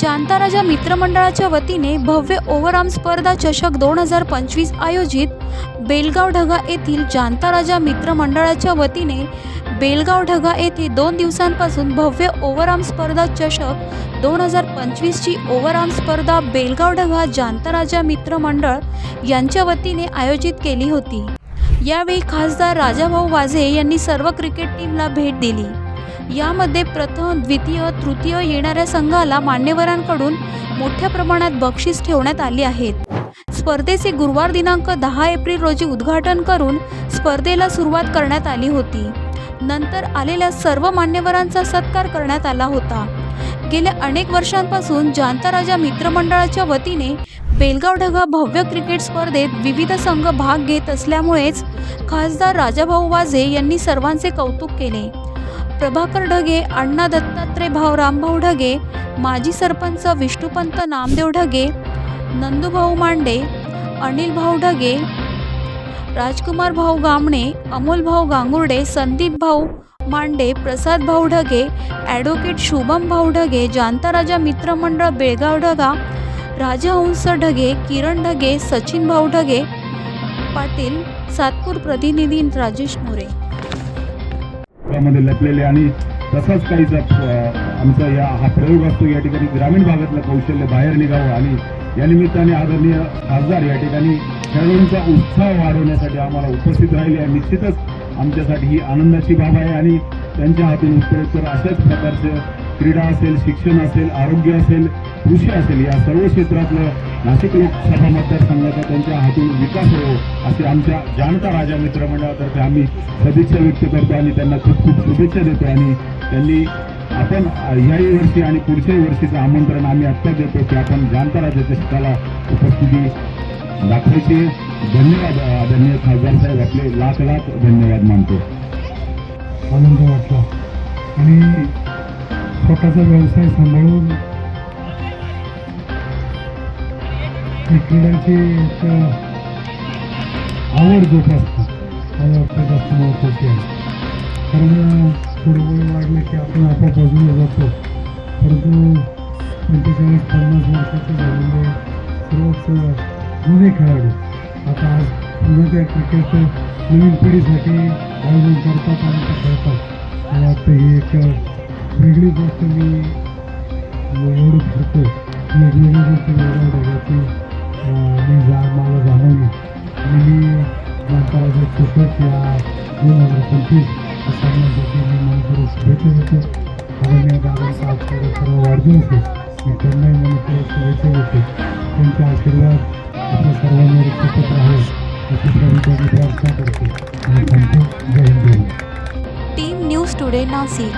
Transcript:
जाणता राजा मित्रमंडळाच्या वतीने भव्य ओव्हरआर्म स्पर्धा चषक दोन हजार पंचवीस आयोजित बेलगाव ढगा येथील जाणता राजा मित्रमंडळाच्या वतीने बेलगाव ढगा येथे दोन दिवसांपासून भव्य ओव्हरआर्म स्पर्धा चषक दोन हजार पंचवीसची ओव्हरआर्म स्पर्धा बेलगाव ढगा जाणता राजा मित्रमंडळ यांच्या वतीने आयोजित केली होती. यावेळी खासदार राजाभाऊ वाझे यांनी सर्व क्रिकेट टीमला भेट दिली. यामध्ये प्रथम द्वितीय तृतीय येणाऱ्या संघाला मान्यवरांकडून मोठ्या प्रमाणात बक्षीस ठेवण्यात आली आहेत. स्पर्धेचे गुरुवार दिनांक दहा एप्रिल रोजी उद्घाटन करून स्पर्धेला सुरुवात करण्यात आली होती. नंतर आलेल्या सर्व मान्यवरांचा सत्कार करण्यात आला होता. गेल्या अनेक वर्षांपासून जाणता राजा मित्रमंडळाच्या वतीने बेलगाव ढगा भव्य क्रिकेट स्पर्धेत विविध संघ भाग घेत असल्यामुळेच खासदार राजाभाऊ वाझे यांनी सर्वांचे कौतुक केले. प्रभाकर ढगे अण्णा दत्तात्रय भाऊ रामभाऊ ढगे माजी सरपंच विष्णुपंत नामदेव ढगे नंदूभाऊ मांडे अनिल भाऊ ढगे राजकुमार भाऊ गामणे अमोल भाऊ गांगुर्डे संदीप भाऊ मांडे प्रसाद भाऊ ढगे ॲडव्होकेट शुभम भाऊ ढगे जांताराजा मित्रमंडळ बेळगाव ढगा राजहंस ढगे किरण ढगे सचिन भाऊ ढगे पाटील सातपूर प्रतिनिधी राजेश मोरे. त्यामध्ये लपलेले आणि तसाच काहीच आमचा या हा प्रयोग असतो या ठिकाणी ग्रामीण भागातलं कौशल्य बाहेर निघावं आणि या निमित्ताने आदरणीय खासदार या ठिकाणी खेळाडूंचा उत्साह वाढवण्यासाठी आम्हाला उपस्थित राहिले आहे निश्चितच आमच्यासाठी ही आनंदाची बाब आहे आणि त्यांच्या हातून उत्तरोत्तर अशाच प्रकारचं क्रीडा असेल शिक्षण असेल आरोग्य असेल कृषी असेल या सर्व क्षेत्रातलं नाशिक लोकसभा मतदारसंघाचा त्यांच्या हातून विकास हो असे आमच्या जाणता राजा मित्रमंडळातर्फे आम्ही सदिच्छा व्यक्त करतो आणि त्यांना खूप खूप शुभेच्छा देतो. आणि त्यांनी आपण ह्याही वर्षी आणि पुढच्याही वर्षीचं आमंत्रण आम्ही आत्ता देतो की आपण जाणता राजाच्या शिकाला उपस्थिती दाखवायची. धन्यवाद आदरणीय खासदार साहेब. आपले लाख लाख धन्यवाद मानतो. आनंद वाटला. आणि स्वतःचा व्यवसाय सांभाळून आपली क्रीडांची एक आवड जोपासतो मला वाटतं जास्त महत्वाची आहे. कारण थोडं वय वाढलं की आपण आपोआप बाजूला जातो. परंतु पंचेचाळीस पन्नास वर्षाचे झालेले सर्वच जुने खेळाडू आता आज पुन्हा त्या क्रिकेट नवीन पिढीसाठी आयोजन करतात आणि ते खेळतात. मला वाटतं ही एक वेगळी गोष्ट मी एवढं करतो. वेगवेगळी गोष्ट वेगळ्या या दोन हजार पंचवीस या सामन्यासाठी मी मनपूर्वक शुभेच्छा देतो आदरणीय दादांचा सर्व वाढदिवस आहे मी त्यांनाही मनपूर्वक शुभेच्छा देतो त्यांचे आशीर्वाद आपल्या सर्वांवर टिकत अशी प्रार्थना करतो आणि थांबतो जय Hind. Team news today Nashik